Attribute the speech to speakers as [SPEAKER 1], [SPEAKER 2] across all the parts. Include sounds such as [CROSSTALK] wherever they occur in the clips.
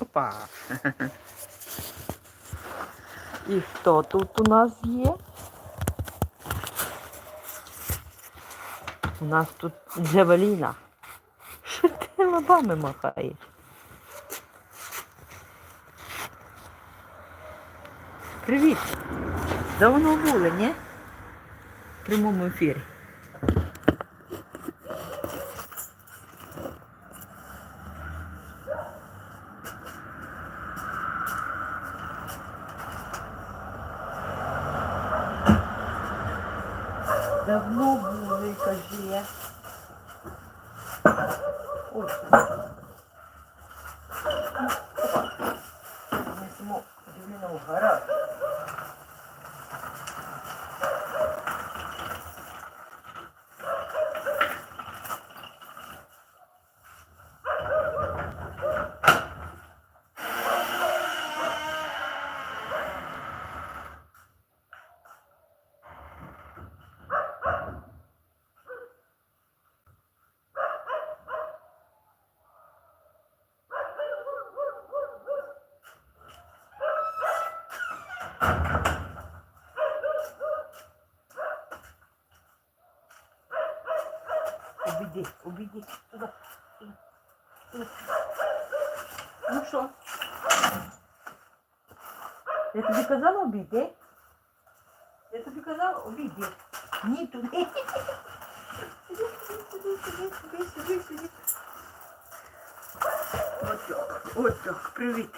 [SPEAKER 1] Опа. І хто тут у нас є? У нас тут Джавеліна. Що ти лобами махаєш? Привіт! Давно були, ні? В прямому ефірі. Давно були, каже. Ой. Несемо дивлено в гараж. Обійди, обійди. Туди. Ну що? Я тобі казала обійди? Я тобі казала обійди. Ні, туди. Сиди, сиди, сиди, сиди, сиди, сиди. От так, от так, привіт.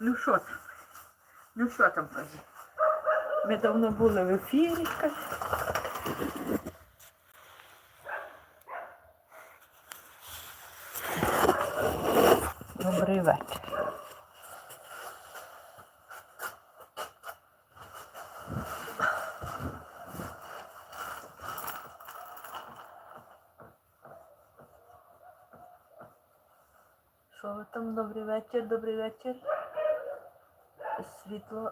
[SPEAKER 1] Ну що там? Ну що там, кажи? Ми давно були в ефірі, каже. Добрий вечір. Що ви там? Добрий вечір, добрий вечір. Світло.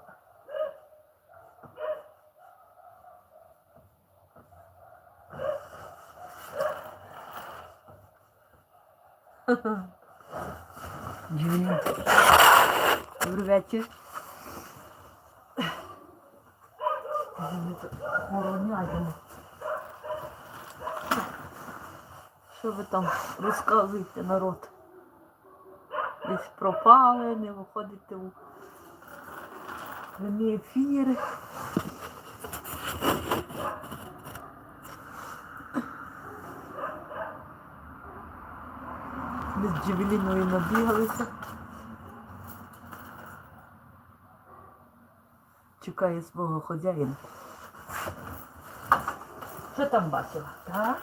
[SPEAKER 1] Джулія. Добрий вечір. Ми тут охороняємо. Що ви там розказуєте, народ? Десь пропали, не виходите у прямі ефіри. Ми з Джевеліною набігалися. Чекає свого хазяїна. Що там бачила? Так?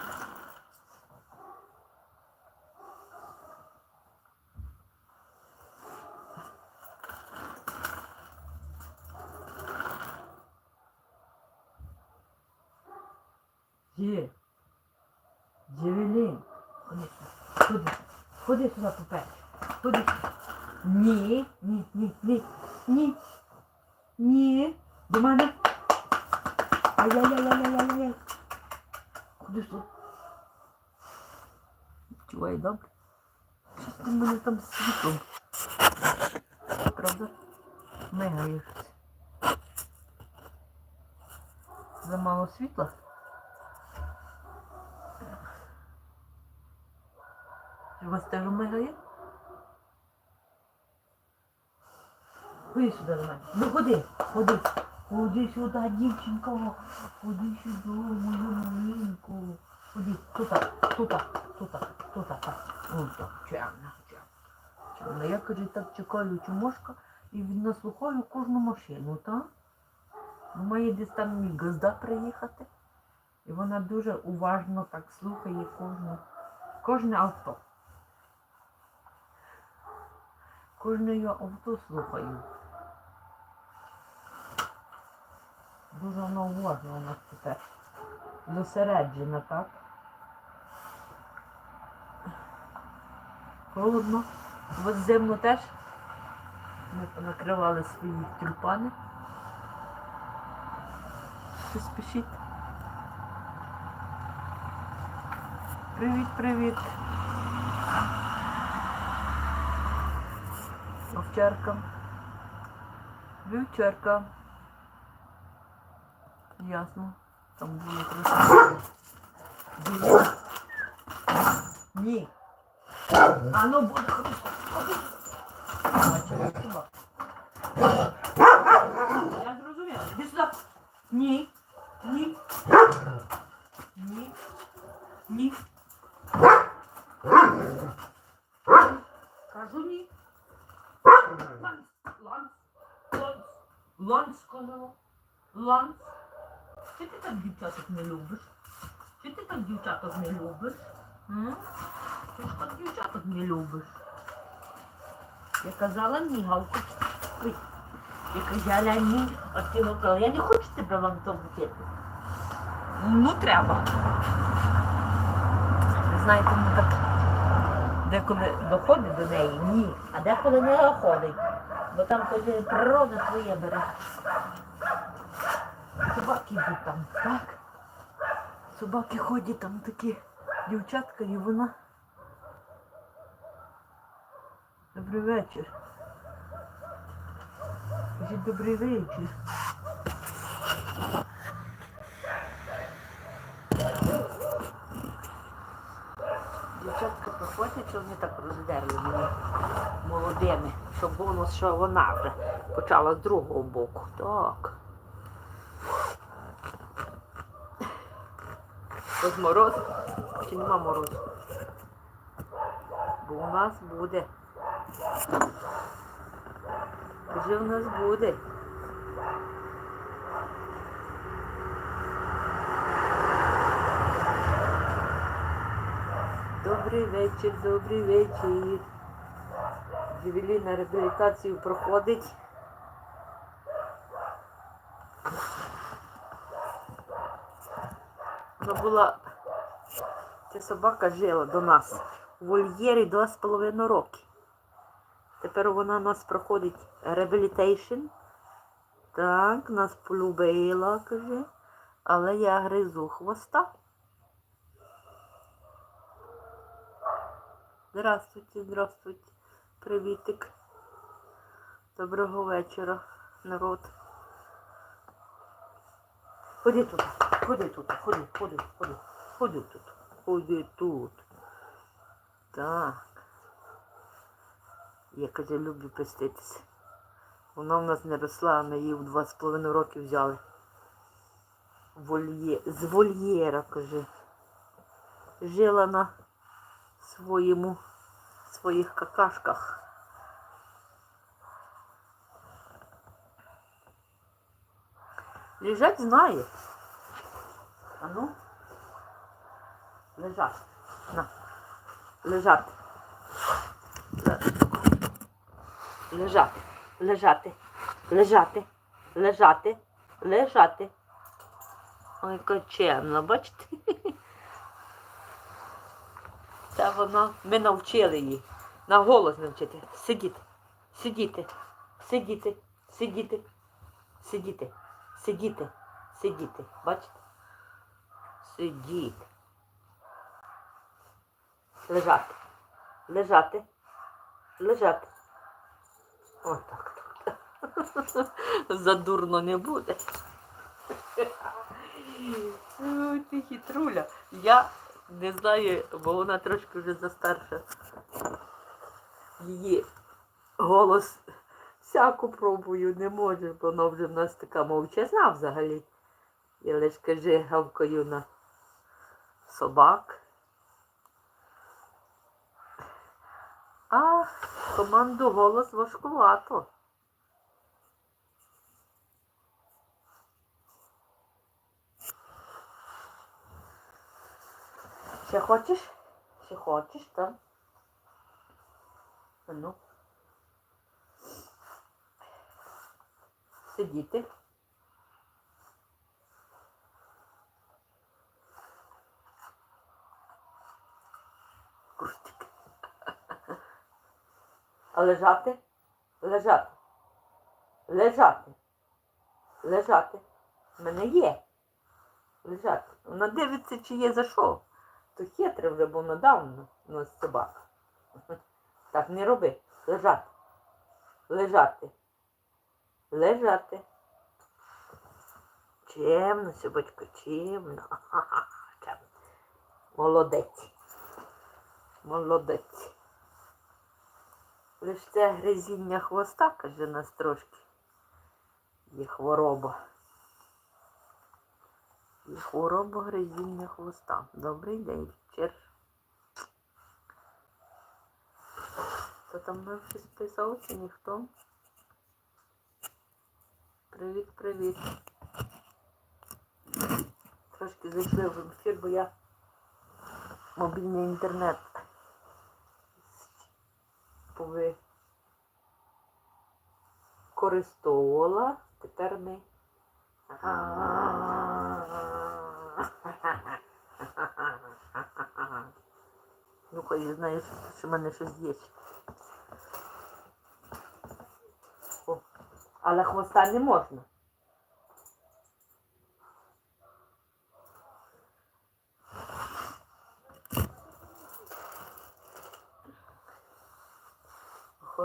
[SPEAKER 1] Є. Джевелін. Ходи сюди. Ходи. Ходи сюди поперед. Ходи сюди. Ні, ні, ні, ні, ні. Ні. До мене. Ай-яй-яй-яй-яй-яй. Куди ж тут? Чувай, добре? Щось ти мене там світлом. Правда? Мигаєш. Замало світла? У вас теж мигає? Ходи сюди до мене. Ну ходи, ходи. Ходи сюди, дівчинко. Ходи сюди, мою маленьку. Ходи, тут, тут, тут, тут, так. Ну так, чемно, чемно. Я, каже, так чекаю чумошка і наслухаю кожну машину, так? Ну, Має десь там мій газда приїхати. І вона дуже уважно так слухає кожну, кожне авто. Кожне я авто слухаю. Дуже вона уважна у нас тепер. Зосереджена, так? Холодно. Вас зимно теж. Ми понакривали свої тюльпани. Що спішіть? Привіт, привіт. Овчарка. Вівчарка. Ясно. Там було. Дивіться. Ні. А ну буде. Ходи. Я зрозуміла. Іди сюди. Ні. Ні. Ні. Ні. Кажу ні. Ланс, ланс, ланс, ланс, сказала. Ланс. Чи ти так дівчаток не любиш? Чи ти так дівчаток не любиш? М? Так дівчаток не любиш. Я казала ні, галку. Я казала ні, а ти казала, я не хочу тебе вам то букети. Ну треба. Ви знаєте, ну так деколи доходить до неї, ні, а деколи не доходить. Бо там каже, природа своє бере. Собаки йдуть там, так? Собаки ходять там такі дівчатка і вона. Добрий вечір. Кажіть, добрий вечір. Дівчатка приходять, що вони так роздерли мене молодими, щоб було, що вона вже почала з другого боку. Так. Ось мороз, чи нема морозу? Бо у нас буде. Вже у нас буде. Добрий вечір, добрий вечір. Джевеліна реабілітацію проходить. Вона була, ця собака жила до нас у вольєрі два з половиною роки. Тепер вона у нас проходить реабілітейшн. Так, нас полюбила, каже. Але я гризу хвоста. Здравствуйте, здравствуйте. Привітик. Доброго вечора, народ. Ходи тут, ходи тут, ходи, ходи, ходи, ходи тут, ходи тут. Так. Я каже, люблю пеститися. Вона в нас не росла, ми її в два з половиною роки взяли. Вольє... З вольєра, каже. Жила на своєму, своїх какашках. Лежать знає. А ну. Лежать. На. Лежати. Лежати. Лежати. Лежати. Лежати. Лежати. Ой, яка чемна, бачите? [LAUGHS] Та вона, ми навчили її. На голос навчити. Сидіти. Сидіти. Сидіти. Сидіти. Сидіти. Сидіти. Сидіти. Бачите? Сидіти. Лежати. Лежати. Лежати. Отак. [LAUGHS] Задурно не буде. Ти хитруля. Я не знаю, бо вона трошки вже застарша. Її голос всяку пробую не може, бо вона вже в нас така мовчазна взагалі. Я лише каже, гавкаю на собак. А команду голос важкувато. Ще хочеш? Ще хочеш, там? Ну. Сидіти. А лежати? Лежати. Лежати. Лежати. В мене є. Лежати. Вона дивиться, чи є за що. То хитре вже, бо недавно носить собака. [LAUGHS] Так не роби. Лежати. Лежати. Лежати. Чемно, собачко, чемно. [LAUGHS] Чемно. Молодець. Молодець. Лиш це гризіння хвоста, каже нас трошки. Є хвороба. Є хвороба гризіння хвоста. Добрий день, вечір. Хто там нам щось писав чи ніхто? Привіт, привіт. Трошки зайшли в ефір, бо я мобільний інтернет використовувала. Тепер ми. [LAUGHS] Ну-ка, я знаю, що, в мене щось є. О, але хвоста не можна.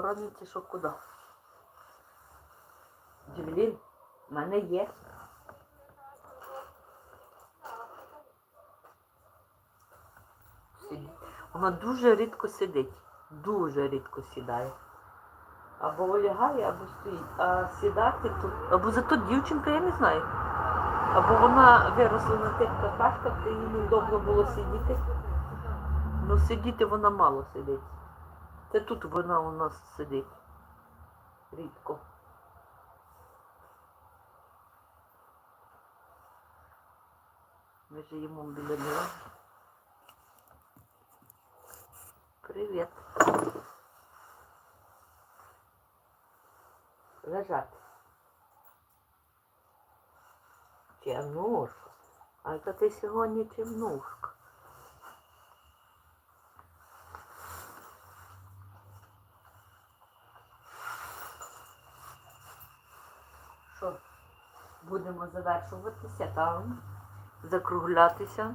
[SPEAKER 1] Охоронниці, що куди? Джевелін, в мене є. Вона дуже рідко сидить. Дуже рідко сідає. Або лягає, або стоїть. А сідати тут. Або зато дівчинка, я не знаю. Або вона виросла на тих какашках, де їй неудобно було сидіти. Ну сидіти вона мало сидить. Це тут вона у нас сидить. Рідко. Ми живемо біля нього. Привіт. Лежати. Чернушка. А це ти сьогодні чернушка. Що, будемо завершуватися там, закруглятися.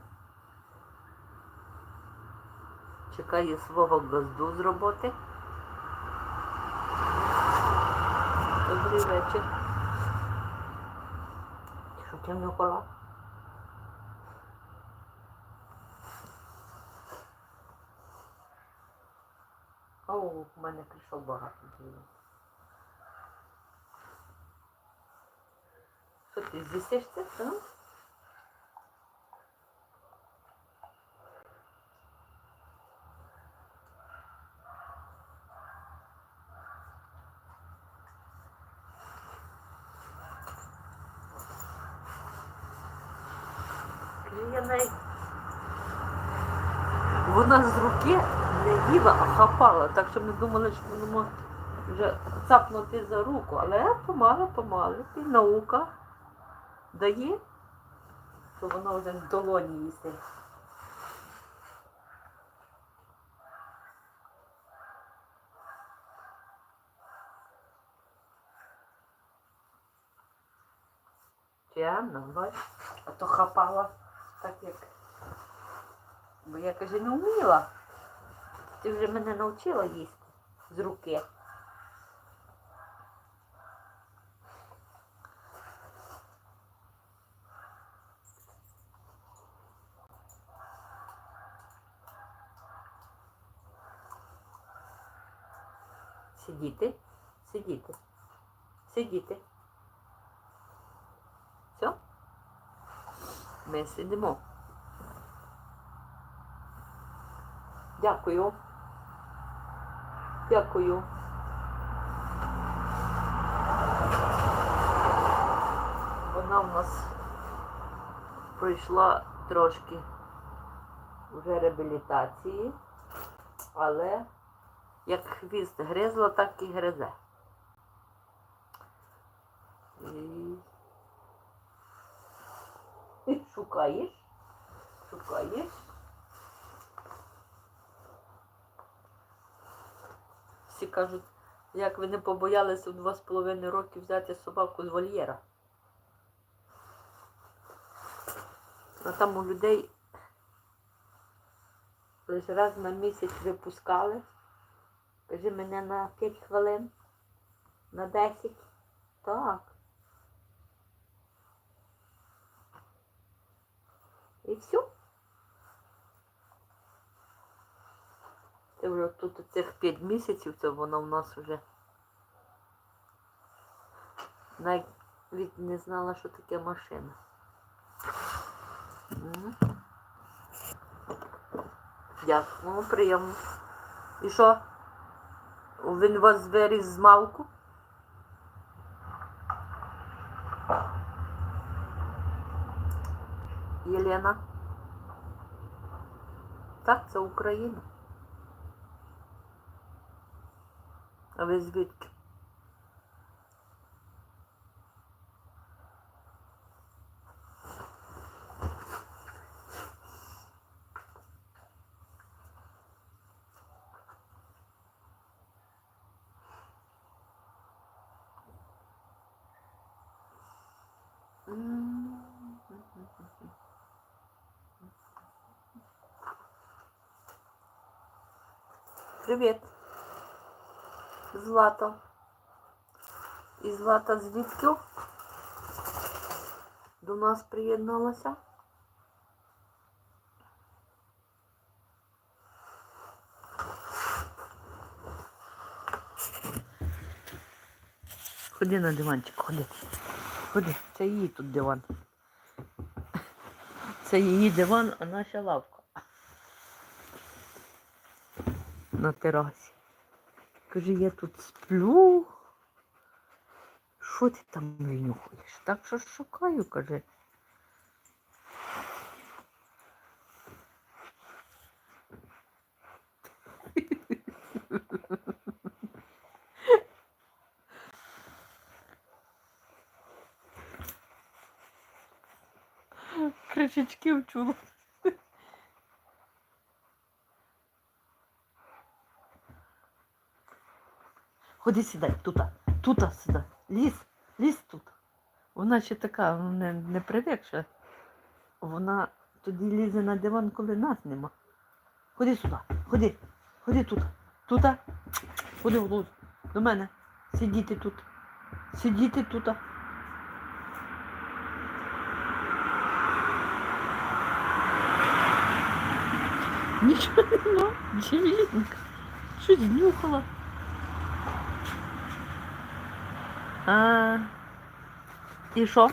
[SPEAKER 1] Чекаю свого газду з роботи. Добрий вечір. Що ти не кола? О, в мене прийшов багато діло. Що ти з'їсишся? а? Вона з руки не їла, а хапала, так що ми думали, що може вже цапнути за руку, але помало, і наука дає, що вона вже в долоні їсти. Чемно, бач, а то хапала так як. Бо я каже, не вміла. Ти вже мене навчила їсти з руки. Сидіти, сидіти, сидіти. Все? Ми сидимо. Дякую. Дякую. Вона в нас пройшла трошки вже реабілітації, але як хвіст гризла, так і гризе. І шукаєш, шукаєш. Всі кажуть, як ви не побоялися у два з половиною роки взяти собаку з вольєра. А там у людей лише раз на місяць випускали. Кажи мене на 5 хвилин. На 10. Так. І все. Це вже тут цих 5 місяців, це воно в нас вже навіть не знала, що таке машина. Дякую, приємно. І що? Він вас виріс з малку? Єлена? Так, це Україна. А ви звідки? Привіт. Злата. І Злата звідки? До нас приєдналася. Ходи на диванчик, ходи. Ходи, це її тут диван. Це її диван, а наша лавка. На терасі. Каже, я тут сплю. Що ти там нюхаєш? Так що шукаю, каже. Кришечки вчула. Ходи сідай, тута, тута сідай. Ліз, ліз тут. Вона ще така не, не привикша. Вона тоді лізе на диван, коли нас нема. Ходи сюди, ходи, ходи тут. Тута. Ходи в луз. До мене. Сидіти тут. Сидіти тут. Нічого нема. Джевелінка. Щось нюхала. А, і що?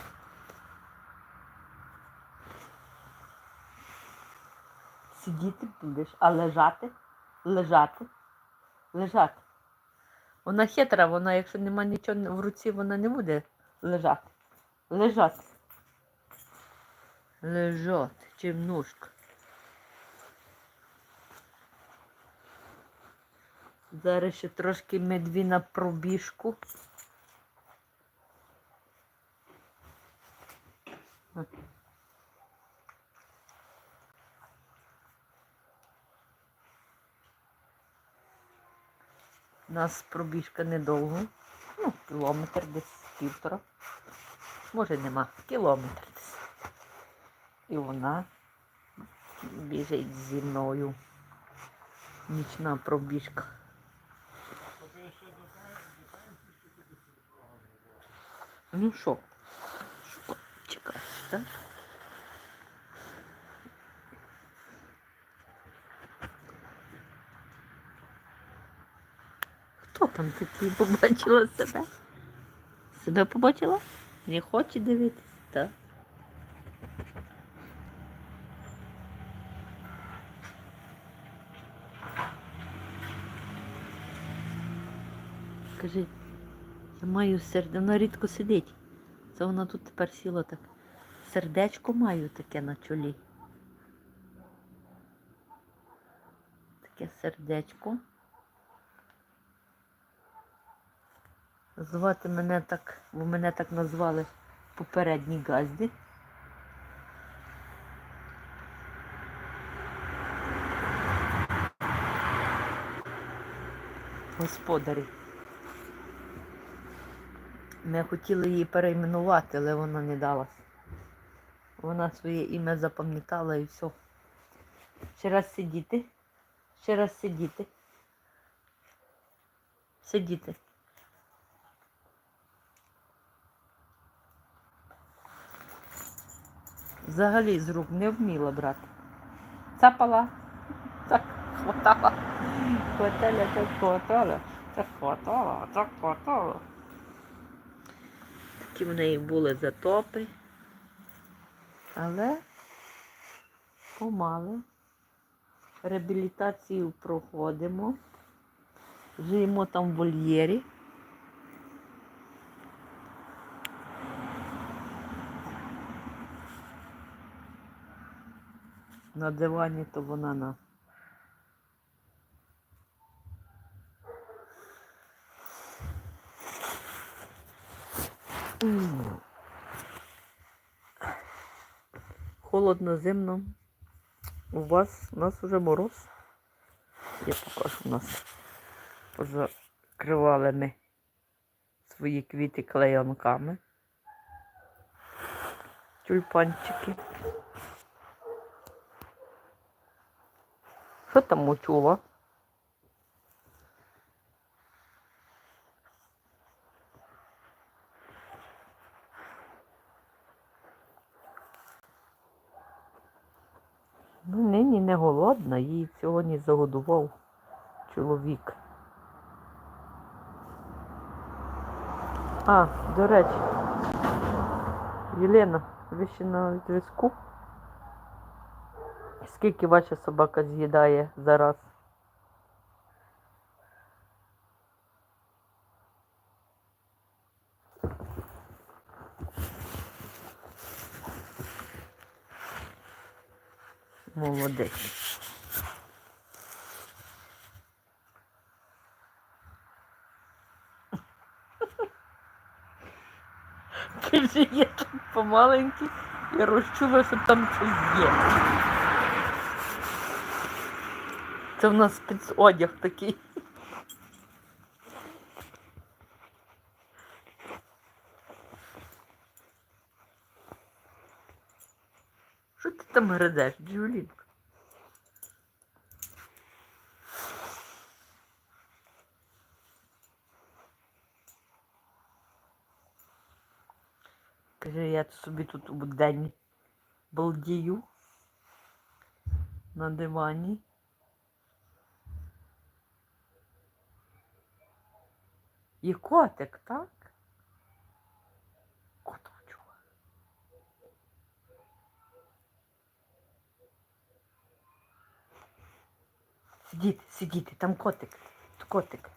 [SPEAKER 1] Сидіти будеш, а лежати? Лежати? Лежати. Вона хитра, вона, якщо нема нічого в руці, вона не буде лежати. Лежати. Лежати, чимнушка. Зараз ще трошки медві на пробіжку. У нас пробіжка недовго. Ну, кілометр десь півтора. Може нема. Кілометр десь. І вона біжить зі мною. Нічна пробіжка. Ну що? Так? Хто там такий побачила себе? Себе побачила? Не хоче дивитися, так? Скажи, я маю сердечко, вона рідко сидить. Це вона тут тепер сіла так. Сердечко маю таке на чолі. Таке сердечко. Звати мене так, бо мене так назвали попередні газді. Господарі. Ми хотіли її перейменувати, але вона не далась вона своє ім'я запам'ятала і все. Ще раз сидіти. Ще раз сидіти. Сидіти. Взагалі з рук не вміла брати. Цапала, так хватала. Хватала, так хватала, так хватала, так хватала. Такі в неї були затопи. Але помали. Реабілітацію проходимо. Живемо там в вольєрі. На дивані то вона на. М. Холодно, зимно. У вас, у нас уже мороз. Я покажу у нас. Позакривали ми свої квіти клеянками. Тюльпанчики. Що там учула? Ну, не голодна, її сьогодні загодував чоловік. А, до речі, Єлена, ви ще на зв'язку? Скільки ваша собака з'їдає за раз? Молодець. Каже, я тут помаленьки і розчула, що там щось є. Це в нас спецодяг такий. Що ти там градеш, Джулінка? Каже, я собі тут у день балдію на дивані. І котик, так? Коточок. Сидіти, сидіти, там котик. То котик.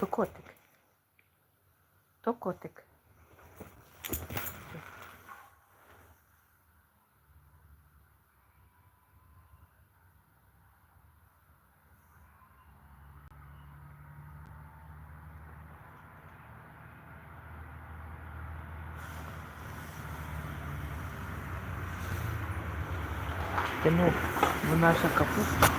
[SPEAKER 1] То котик. То котик. Наша капуста